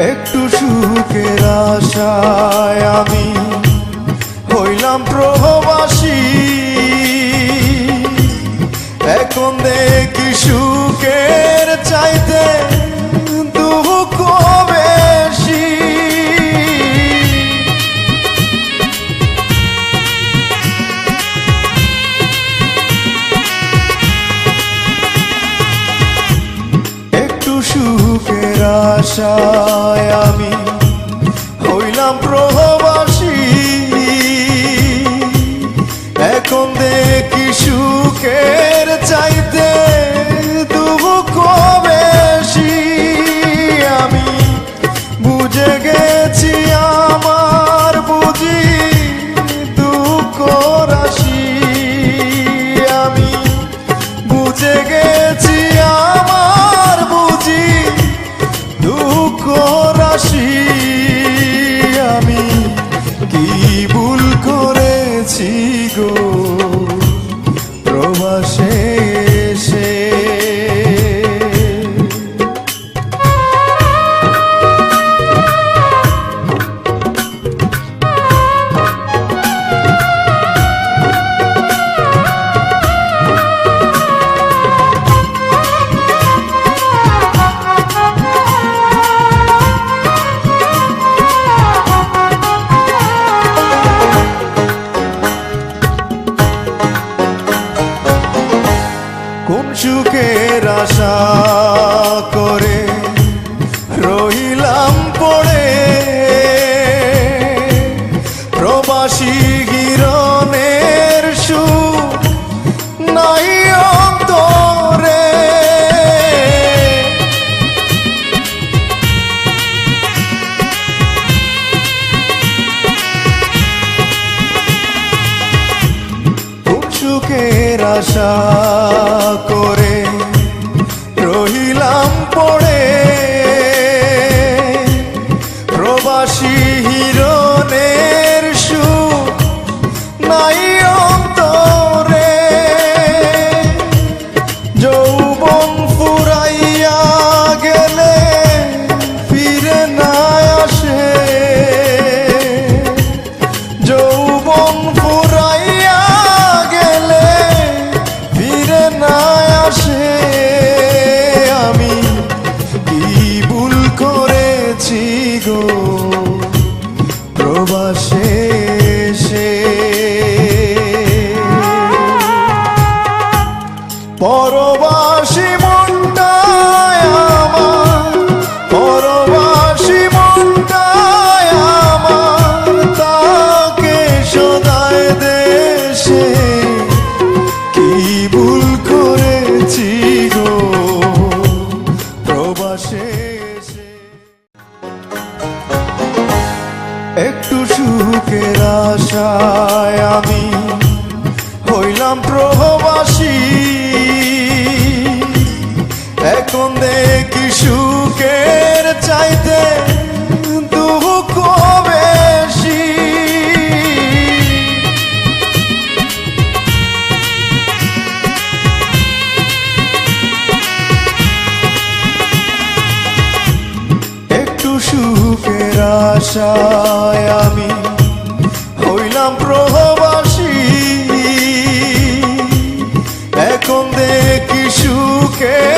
একটু সুখের আশায় আমি হইলাম প্রভবাসী এখন দেখি সুখের চাইতে সুখের আশায় আমি হইলাম প্রভু। সুখের আশা করে রহিলাম পড়ে। প্রবাসী গিরণের সু নাই অন্তরে। সুখের আশা একটু সুখের আশায় আমি হইলাম প্রভবাসী এখন দেখি সুখের চাইতে আশায় আমি হইলাম প্রহবাসী। এখন দেখি সুখে